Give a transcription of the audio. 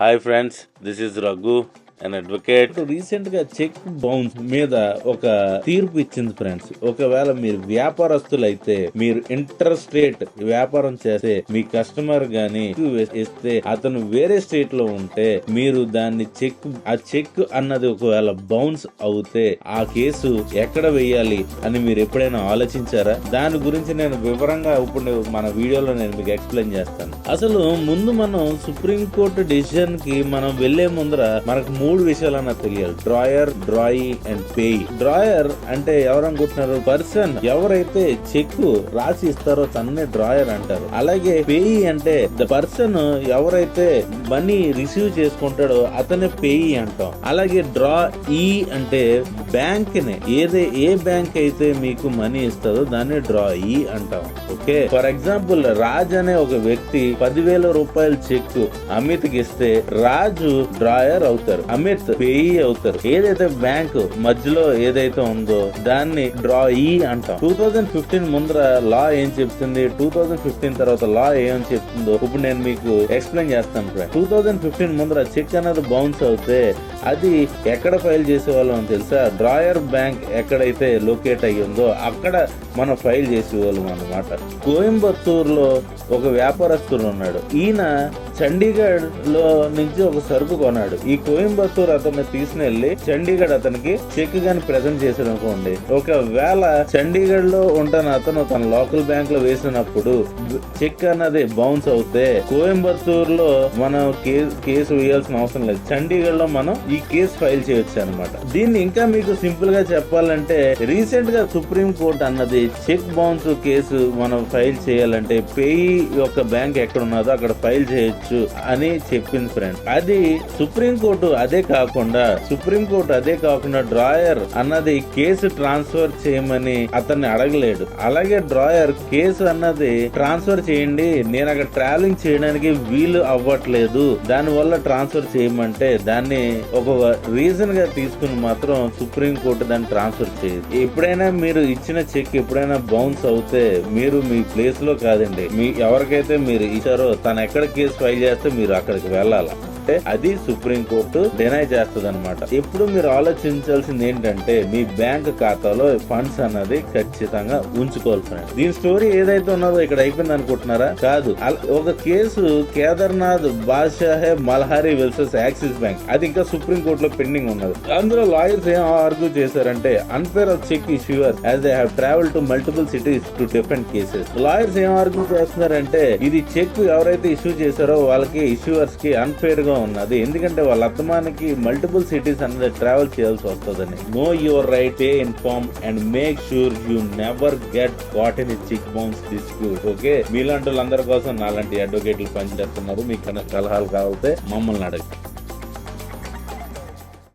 Hi friends this is Raghu and advocate రీసెంట్గా cheque bounce మీద ఒక తీర్పు ఇచ్చింది ఫ్రెండ్స్ ఒకవేళ మీరు వ్యాపారస్తులు అయితే మీరు ఇంటర్ స్టేట్ వ్యాపారం చేస్తే మీ కస్టమర్ గాని ఇస్తే అతను వేరే స్టేట్లో ఉంటే మీరు దాన్ని చెక్ ఆ చెక్ అన్నది ఒకవేళ బౌన్స్ అవుతే ఆ కేసు ఎక్కడ వేయాలి అని మీరు ఎప్పుడైనా ఆలోచించారా? దాని గురించి నేను వివరంగా ఇప్పుడు మన వీడియోలో నేను మీకు ఎక్స్ప్లెయిన్ చేస్తాను. అసలు ముందు మనం సుప్రీం కోర్టు కి మనం వెళ్ళే ముందర మనకు మూడు విషయాలు అన్న తెలియాలి. Drawer drawee and payee. Drawer అంటే ఎవరు అనుకుంటున్నారు పర్సన్. ఎవరైతే చెక్ రాసి ఇస్తారో తన్నే డ్రాయర్ అంటారు. అలాగే పేయి అంటే ద పర్సన్ ఎవరైతే మనీ రిసీవ్ చేసుకుంటాడో అతనే పేయి అంటాం. అలాగే డ్రా ఈ అంటే బ్యాంక్ని ఏదే ఏ బ్యాంక్ అయితే మీకు మనీ ఇస్తుందో దాన్ని డ్రా ఈ అంటాం. ఓకే? ఫర్ ఎగ్జాంపుల్ రాజ్ అనే ఒక వ్యక్తి పదివేల రూపాయల చెక్ అమిత్కి ఇస్తే రాజు డ్రాయర్ అవుతారు. అమిత్ పేయి అవుతారు. ఏదైతే బ్యాంక్ మధ్యలో ఏదైతే ఉందో దాన్ని డ్రా ఈ అంటాం. టూ థౌజండ్ ఫిఫ్టీన్ ముందర లా ఏం చెప్తుంది? టూ థౌజండ్ ఫిఫ్టీన్ తర్వాత లా ఏం చెప్తుందో ఇప్పుడు నేను మీకు ఎక్స్ప్లెయిన్ చేస్తాను ఫ్రెండ్. టూ థౌజండ్ ఫిఫ్టీన్ ముందర చెక్ అనేది బౌన్స్ అవుతే అది ఎక్కడ ఫైల్ చేసేవాళ్ళం అని తెలుసా? డ్రాయర్ బ్యాంక్ ఎక్కడైతే లొకేట్ అయ్యి ఉందో అక్కడ మనం ఫైల్ చేసేవాళ్ళం అన్నమాట. కోయంబత్తూర్లో ఒక వ్యాపారస్తుడు ఉన్నాడు. ఈయన చండీగఢ్లో నుంచి ఒక సరుకు కొన్నాడు. ఈ కోయంబత్తూర్ అతన్ని తీసుకుని వెళ్ళి చండీగఢ్ అతనికి చెక్ గాని ప్రజెంట్ చేశాడు అనుకోండి ఒకవేళ చండీగఢ్లో ఉంటున్న అతను తన లోకల్ బ్యాంక్లో వేసినప్పుడు చెక్ అన్నది బౌన్స్ అవుతే కోయంబత్తూర్లో మనం కేసు వేయాల్సిన అవసరం లేదు. చండీగఢ్లో మనం ఈ కేసు ఫైల్ చేయొచ్చు అనమాట దీన్ని ఇంకా మీకు సింపుల్గా చెప్పాలంటే రీసెంట్గా సుప్రీం కోర్ట్ అన్నది చెక్ బౌన్స్ కేసు మనం ఫైల్ చేయాలంటే పేయి యొక్క బ్యాంక్ ఎక్కడ ఉన్నదో అక్కడ ఫైల్ చేయొచ్చు అని చెప్పింది ఫ్రెండ్ అది సుప్రీం కోర్టు అదే కాకుండా సుప్రీంకోర్టు అదే కాకుండా డ్రాయర్ అన్నది కేసు ట్రాన్స్ఫర్ చేయమని అతన్ని అడగలేడు. అలాగే డ్రాయర్ కేసు అన్నది ట్రాన్స్ఫర్ చేయండి నేను అక్కడ ట్రావెలింగ్ చేయడానికి వీలు అవ్వట్లేదు. దాని వల్ల ట్రాన్స్ఫర్ చేయమంటే దాన్ని ఒక రీజన్గా తీసుకుని మాత్రం సుప్రీం కోర్టు దాన్ని ట్రాన్స్ఫర్ చేయదు. ఎప్పుడైనా మీరు ఇచ్చిన చెక్ ఎప్పుడైనా బౌన్స్ అవుతే మీరు మీ ప్లేస్లో కాదండి. మీ ఎవరికైతే మీరు చేశారో తను ఎక్కడ కేసు ఫైల్ చేస్తే మీరు అక్కడికి వెళ్ళాలి? అంటే అది సుప్రీం కోర్టు డినై చేస్తుంది అనమాట ఇప్పుడు మీరు ఆలోచించాల్సింది ఏంటంటే మీ బ్యాంక్ ఖాతాలో ఫండ్స్ అన్నది ఖచ్చితంగా ఉంచుకోవాలి దీని స్టోరీ ఏదైతే ఉన్నదో ఇక్కడ అయిపోయింది అనుకుంటున్నారా? కాదు. ఒక case Kedarnath Badasaheb Malhari versus Axis bank. అది ఇంకా సుప్రీం కోర్టులో పెండింగ్ ఉన్నది. అందులో లాయర్స్ ఏం ఆర్గ్యూ చేశారంటే unfair of cheque issuer as they have travel to multiple cities to different cases lawyers ఏం ఆర్గ్యూ చేస్తున్నారంటే ఇది చెక్ ఎవరైతే ఇష్యూ చేశారో వాళ్ళకి ఇష్యూవర్స్కి అన్ఫేర్గా ఉన్నది. ఎందుకంటే వాళ్ళ అత్తమానికి మల్టిపుల్ సిటీస్ అనేది ట్రావెల్ చేయాల్సి వస్తుందని. Know your right a inform and make sure you never get caught in cheque bounce dispute okay మీలాంటి వాళ్ళందరి కోసం నాలాంటి అడ్వకేట్లు పనిచేస్తున్నారు. మీకు కనుక సలహాలు కావాలితే మమ్మల్ని అడగండి.